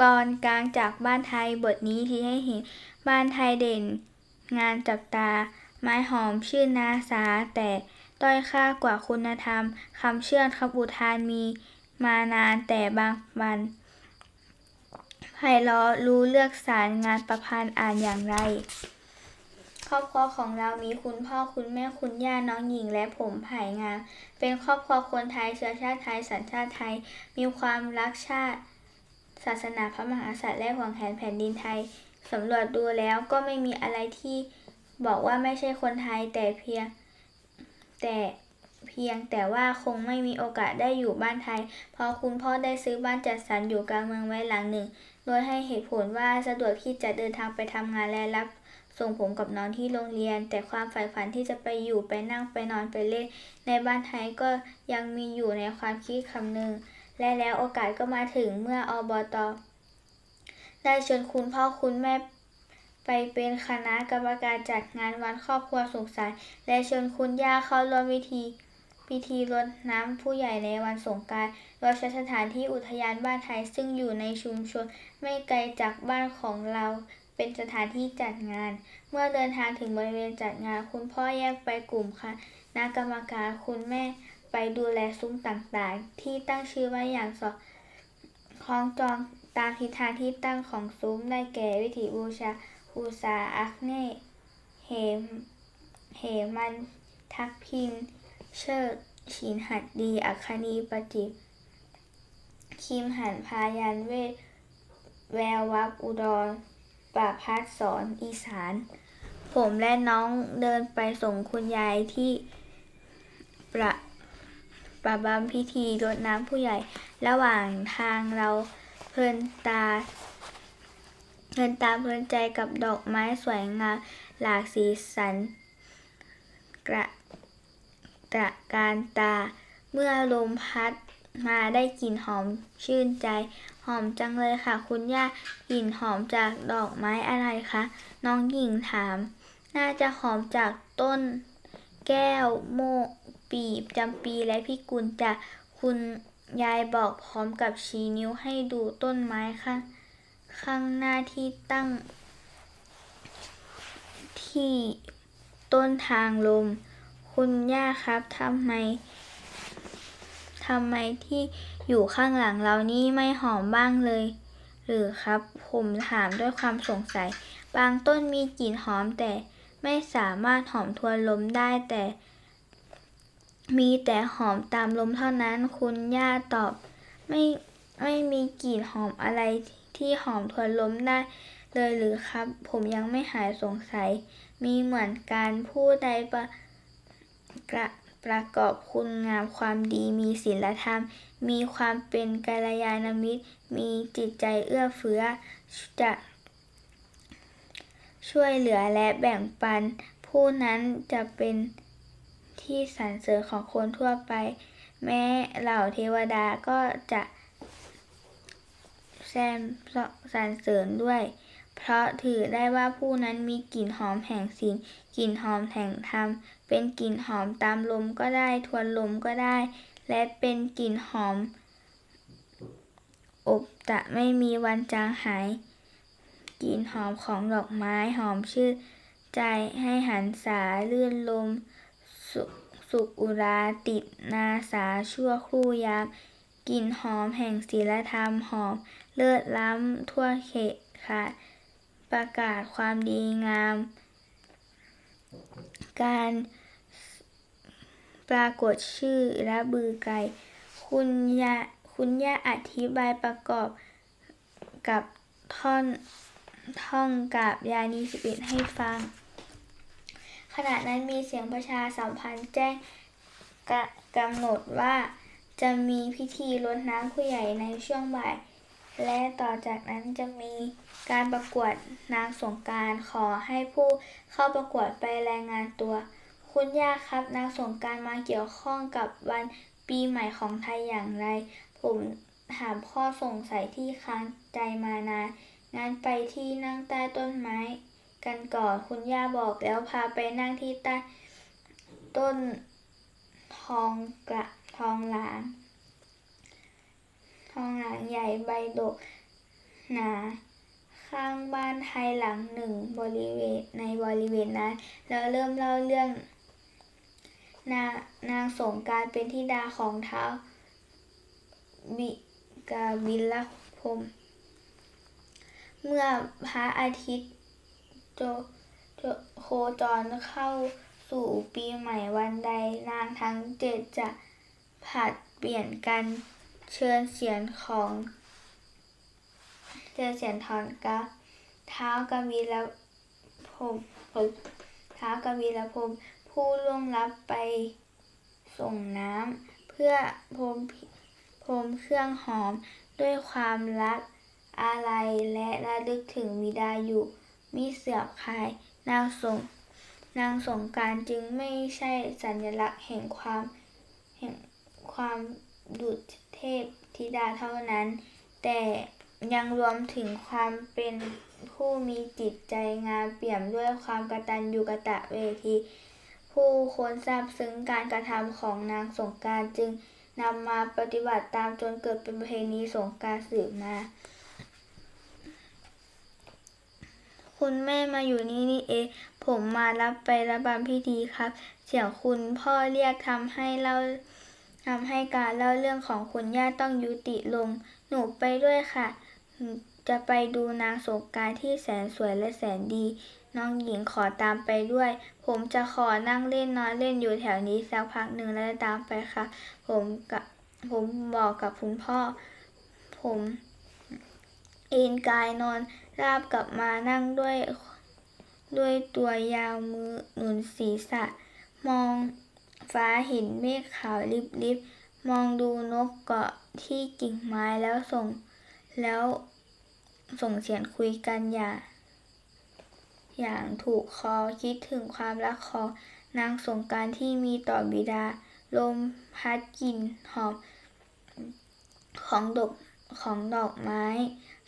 กรกลางจากบ้านไทยบทนี้ที่ให้เห็นบ้านไทยเด่น งานจับตา ไม้หอมชื่อนาสา แต่ด้อยค่ากว่าคุณธรรมคำเชื่อคำอุทานมีมานานแต่บางวันไพเราะรู้เลือกสารงานประพันธ์อ่านอย่างไร ครอบครัวของเรามีคุณพ่อคุณแม่คุณย่าน้องหญิงและผมไผ่งามเป็นครอบครัวคนไทยเชื้อชาติไทยสัญชาติไทย มีความรักชาติ ศาสนาพระมหากษัตริย์และห่วงแหนแผ่นดินไทยสำรวจดูแล้วก็ไม่มีอะไรที่บอกว่าไม่ใช่คนไทยแต่เพียงแต่เพียงแต่ว่าคงไม่มีโอกาสได้อยู่บ้านไทย เพราะคุณพ่อได้ซื้อบ้านจัดสรรอยู่กลางเมืองไว้หลังหนึ่ง โดยให้เหตุผลว่าสะดวกที่จะเดินทางไปทำงานและรับ ส่งผมกับน้องที่โรงเรียน แต่ความใฝ่ฝันที่จะไปอยู่ไปนั่งไปนอนไปเล่น ในบ้านไทยก็ยังมีอยู่ในความคิดคำนึง และแล้วโอกาสก็มาถึงเมื่ออบตได้เชิญคุณพ่อคุณแม่ไปเป็นคณะกรรมการจัดงานวันครอบครัวสุขสันต์และเชิญคุณย่าเข้าร่วมพิธีพิธีรดน้ำผู้ใหญ่ในวันสงกรานต์โดยใช้สถานที่อุทยานบ้านไทยซึ่งอยู่ในชุมชนไม่ไกลจากบ้านของเราเป็นสถานที่จัดงาน เมื่อเดินทางถึงบริเวณจัดงาน คุณพ่อแยกไปกลุ่มคณะกรรมการคุณแม่ ไปดูแลซุ้มต่างๆ ที่ตั้งชื่อไว้อย่างสอดคล้องจองตามทิศทางที่ตั้งของซุ้มได้แก่วิถีบูชาอุษาอัคเนย์เหมเหมันทักพินเชิดฉินหัดดี อัคคณีปจิคิมหันพายันเวทแวววับอุดรประพัดสอนอีสาน ผมและน้องเดินไปส่งคุณยายที่ประ ประบำพิธีรดน้ำผู้ใหญ่ ระหว่างทางเราเพลินตาเพลินตาเพลินใจกับดอกไม้สวยงามหลากสีสัน กระตระการตา เมื่อลมพัดมาได้กลิ่นหอมชื่นใจ หอมจังเลยค่ะ คุณย่ากลิ่นหอมจากดอกไม้อะไรคะน้องหญิงถาม น่าจะหอมจากต้น แก้วโม ปีบจำปีและพิกุลจะคุณยายบอกพร้อมกับชี้นิ้วให้ดูต้นไม้ข้างข้างหน้าที่ตั้ง ที่ต้นทางลม คุณย่าครับทำไมทำไมที่อยู่ข้างหลังเรานี่ไม่หอมบ้างเลย หรือครับ ผมถามด้วยความสงสัย บางต้นมีกลิ่นหอมแต่ไม่สามารถหอมทวนลมได้แต่ มีแต่หอมตามลมเท่านั้น คุณย่าตอบ ไม่ไม่มีกลิ่นหอมอะไรที่หอมทวนลมได้เลยหรือครับ ผมยังไม่หายสงสัย มีเหมือนการผู้ใดประกระประกอบคุณงามความดีมีศีลธรรม มีความเป็นกัลยาณมิตร มีจิตใจเอื้อเฟื้อ จะ ช่วยเหลือและแบ่งปัน ผู้นั้นจะเป็น ที่สรรเสริญของคนทั่วไป แม้เหล่าเทวดาก็จะแซมสรรเสริญด้วย เพราะถือได้ว่าผู้นั้นมีกลิ่นหอมแห่งศีลกลิ่นหอมแห่งธรรม เป็นกลิ่นหอมตามลมก็ได้ทวนลมก็ได้ และเป็นกลิ่นหอม อบจะไม่มีวันจางหายกลิ่นหอมของดอกไม้หอมชื่นใจให้หันษาลื่นลม สุสุขอุราติดนาสาชั่วครู่ยามกลิ่นหอมแห่งศีลธรรมหอม เลิศล้ำทั่วเขตขาดประกาศความดีงาม การปรากฏชื่อระบือไกรคุณยาคุณย่าอธิบายประกอบกับท่อนท่องกับยานีสิบเอ็ดให้ฟัง ขณะนั้นมีเสียงประชาสัมพันธ์แจ้งกกำหนดว่าจะมีพิธีรดน้ำผู้ใหญ่ในช่วงบ่าย และต่อจากนั้นจะมีการประกวดนางสงกานต์ขอให้ผู้เข้าประกวดไปรายงานตัว คุณย่าครับนางสงกานต์มาเกี่ยวข้องกับวันปีใหม่ของไทยอย่างไร ผมถามข้อสงสัยที่ค้างใจมานานงั้นไปที่นั่งใต้ต้นไม้ กันก่อน คุณย่าบอกแล้วพาไปนั่งที่ใต้ต้นทองกระทองหลาง ทองหลางใหญ่ใบดกนา ข้างบ้านไทยหลังหนึ่งบริเวณในบริเวณนั้นแล้วเริ่มเล่าเรื่อง นานางสงการเป็นธิดาของท้าวบิกาวิลพมเมื่อพระอาทิตย์ จโจโคจรเข้าสู่ปีใหม่วันใดนางทั้งเจ็ดจะผัดเปลี่ยนกันเชิญเสียงของเชิญเสียงถอนกะเท้ากวีและพรมเอ่อเท้ากวีและพรมผู้ล่วงลับไปส่งน้ำเพื่อพรมพรมเครื่องหอมด้วยความรักอาลัยและระลึกถึงบิดาอยู่ มิเสื่อมคลาย นางสงนางสงการจึงไม่ใช่สัญลักษณ์แห่งความแห่งความดุจเทพธิดาเท่านั้น แต่ยังรวมถึงความเป็นผู้มีจิตใจงามเปี่ยมด้วยความกตัญญูกตะเวที ผู้คนทราบซึ้งการกระทำของนางสงการจึงนำมาปฏิบัติตามจนเกิดเป็นประเพณีสงการสืบมา คุณแม่มาอยู่นี่นี่เอง ผมมารับไปรับบำพิธีครับ เสียงคุณพ่อเรียกทำให้เล่าทำให้การเล่าเรื่องของคุณย่าต้องยุติลง หนูไปด้วยค่ะ จะไปดูนางสงกรารที่แสนสวยและแสนดี น้องหญิงขอตามไปด้วย ผมจะขอนั่งเล่นนอนเล่นอยู่แถวนี้สักพักหนึ่งแล้วตามไปค่ะ ผมกับผมบอกกับคุณพ่อ ผม เอนกายนอน ราบกลับมานั่งด้วย ด้วยตัวยาวมือหนุนศีรษะ มองฟ้าเห็นเมฆขาวลิบๆมองดูนกเกาะที่กิ่งไม้แล้วส่ง แล้วส่งเสียงคุยกันอย่า อย่างถูกคอคิดถึงความรักของนางสงการที่มีต่อบิดา ลมพัดกลิ่นหอมของดอกของดอกไม้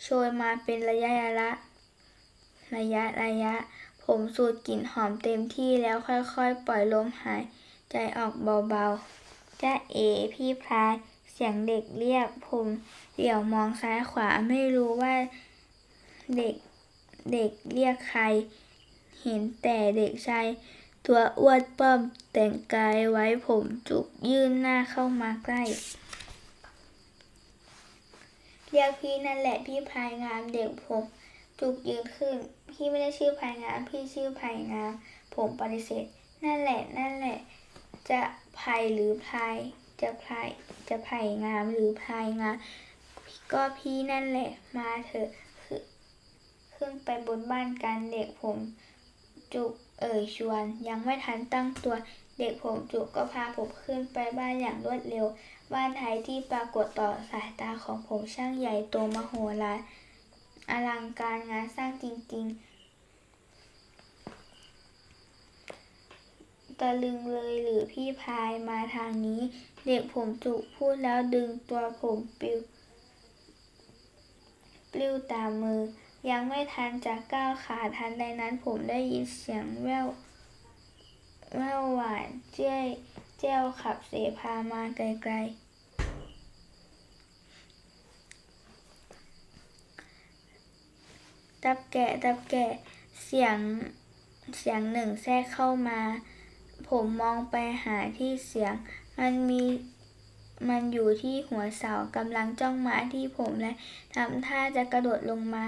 โชยมาเป็นระยะระยะระยะระยะ ผมสูดกลิ่นหอมเต็มที่แล้วค่อยๆ ปล่อยลมหายใจออกเบาๆจ้าเอพี่พลายเสียงเด็กเรียกผมเหลียวมองซ้ายขวาไม่รู้ว่าเด็กเด็กเรียกใคร เห็นแต่เด็กชายตัวอ้วนป้อมแต่งกายไว้ผมจุกยื่นหน้าเข้ามาใกล้ รียกพี่นั่นแหละพี่พายงามเด็กผมจุกยืนขึ้น พี่ไม่ได้ชื่อพายงามพี่ชื่อพายงาม ผมปฏิเสธ นั่นแหละ นั่นแหละ จะพายหรือพาย จะพายจะพายงามหรือพายงามก็พี่นั่นแหละมาเถอะขึ้นไปบนบ้านกันเด็กผมจุกเอ่ยชวน ยังไม่ทันตั้งตัว เด็กผมจุกก็พาผมขึ้นไปบ้านอย่างรวดเร็ว บ้านไทยที่ปรากฏต่อสายตาของผมช่างใหญ่โตมโหฬารอลังการงานสร้างจริง ๆ ตะลึงเลยหรือพี่พายมาทางนี้ เด็กผมจุพูดแล้วดึงตัวผมปลิวปลิวตามมือ ยังไม่ทันจะก้าวขาทันใดนั้นผมได้ยินเสียงแววแววหวานเจ้ยแจ้วขับเสพามาไกลๆ ตับแกะตับแกะเสียงเสียงหนึ่งแทรกเข้ามา ผมมองไปหาที่เสียง มันมีมันอยู่ที่หัวเสากำลังจ้องมาที่ผมและทำท่าจะกระโดดลงมา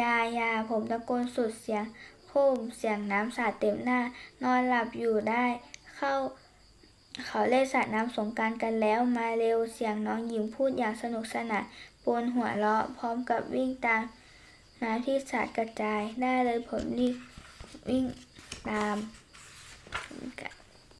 ยายาผมตะโกนสุดเสียงโคมเสียงน้ำสาดเต็มหน้า นอนหลับอยู่ได้ เข้า เขาเล่นสาดน้ำสงการกันแล้วมาเร็วเสียงน้องหญิงพูดอย่างสนุกสนานปนหัวเราะพร้อมกับวิ่งตาม น้ำที่สาดกระจายได้เลยผมนี่วิ่งตาม